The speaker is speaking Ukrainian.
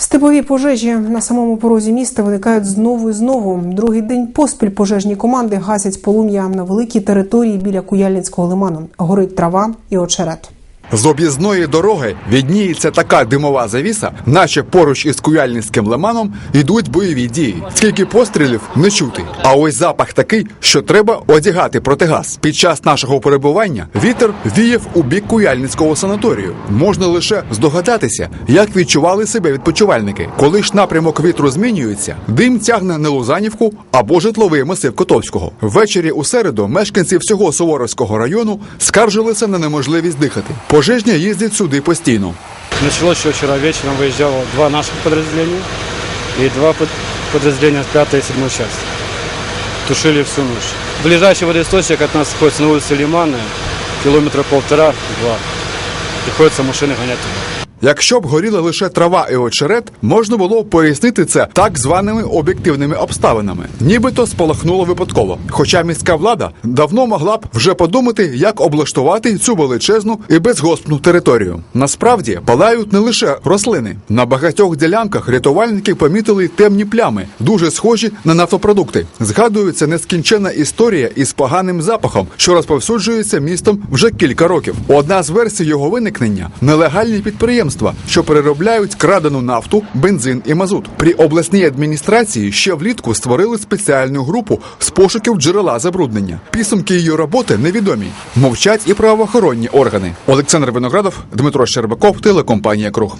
Степові пожежі на самому порозі міста виникають знову і знову. Другий день поспіль пожежні команди гасять полум'я на великій території біля Куяльницького лиману. Горить трава і очерет. З об'їзної дороги відніється така димова завіса, наче поруч із Куяльницьким лиманом йдуть бойові дії. Скільки пострілів не чути. А ось запах такий, що треба одягати протигаз. Під час нашого перебування вітер віяв у бік Куяльницького санаторію. Можна лише здогадатися, як відчували себе відпочивальники. Коли ж напрямок вітру змінюється, дим тягне на Лузанівку або житловий масив Котовського. Ввечері у середу мешканці всього Суворовського району скаржилися на неможливість дихати. Пожежні їздять сюди постійно. Началось еще вчера вечером, выезжало два наших подразделения и два под- подразделения 5 и 7 части. Тушили всю ночь. Ближайший водоисточник от нас находится на улице Лиманная, километра полтора-два. Приходится машины гонять туда. Якщо б горіла лише трава і очерет, можна було б пояснити це так званими об'єктивними обставинами, нібито спалахнуло випадково. Хоча міська влада давно могла б вже подумати, як облаштувати цю величезну і безгоспну територію. Насправді палають не лише рослини. На багатьох ділянках рятувальники помітили темні плями, дуже схожі на нафтопродукти. Згадується нескінченна історія із поганим запахом, що розповсюджується містом вже кілька років. Одна з версій його виникнення нелегальні підприємства, що переробляють крадену нафту, бензин і мазут. При обласній адміністрації ще влітку створили спеціальну групу з пошуків джерела забруднення. Підсумки її роботи невідомі. Мовчать і правоохоронні органи. Олександр Виноградов, Дмитро Щербаков, телекомпанія Круг.